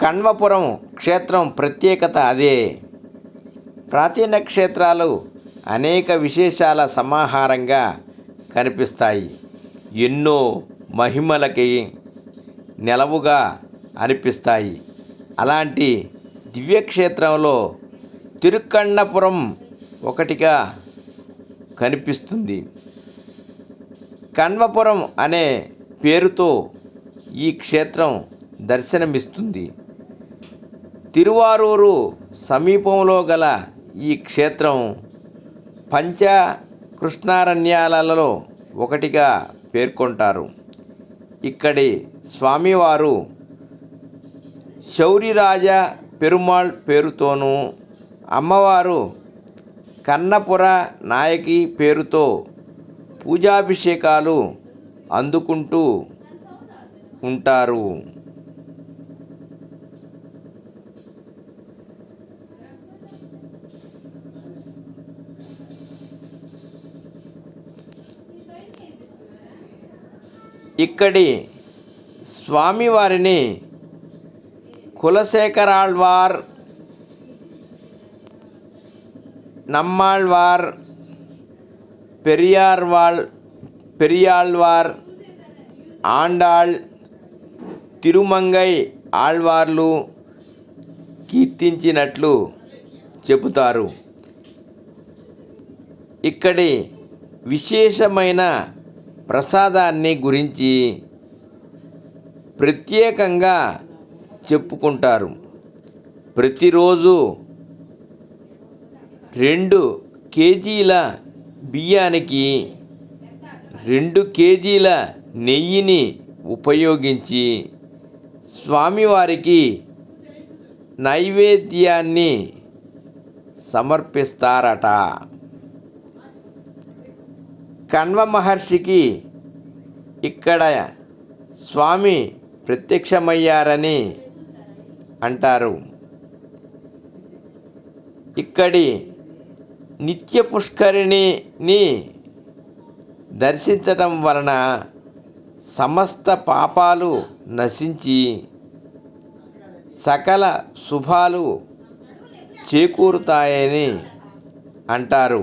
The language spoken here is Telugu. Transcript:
కణ్వపురం క్షేత్రం ప్రత్యేకత అదే. ప్రాచీన క్షేత్రాలు అనేక విశేషాల సమాహారంగా కనిపిస్తాయి. ఎన్నో మహిమలకి నెలవుగా అనిపిస్తాయి. అలాంటి దివ్యక్షేత్రంలో తిరుక్కన్నపురం ఒకటిగా కనిపిస్తుంది. కణ్వపురం అనే పేరుతో ఈ క్షేత్రం దర్శనమిస్తుంది. తిరువారూరు సమీపంలో గల ఈ క్షేత్రం పంచ కృష్ణారణ్యాలలో ఒకటిగా పేర్కొంటారు. ఇక్కడి స్వామివారు శౌరిరాజ పెరుమాళ్ పేరుతోనూ అమ్మవారు కన్నపుర నాయకి పేరుతో పూజాభిషేకాలు అందుకుంటూ ఉంటారు. ఇక్కడి స్వామివారిని కులశేఖరాళ్వార్ నమ్మాళ్వార్ పెరియార్వాళ్ పెరియాళ్వార్ ఆండాళ్ తిరుమంగై ఆళ్వార్లు కీర్తించినట్లు చెబుతారు. ఇక్కడి విశేషమైన ప్రసాదాన్ని గురించి ప్రత్యేకంగా చెప్పుకుంటారు. ప్రతిరోజు రెండు కేజీల బియ్యానికి రెండు కేజీల నెయ్యిని ఉపయోగించి స్వామివారికి నైవేద్యాన్ని సమర్పిస్తారట. కణ్వ మహర్షికి ఇక్కడ స్వామి ప్రత్యక్షమయ్యారని అంటారు. ఇక్కడి నిత్య పుష్కరిణిని దర్శించటం వలన సమస్త పాపాలు నశించి సకల శుభాలు చేకూరుతాయని అంటారు.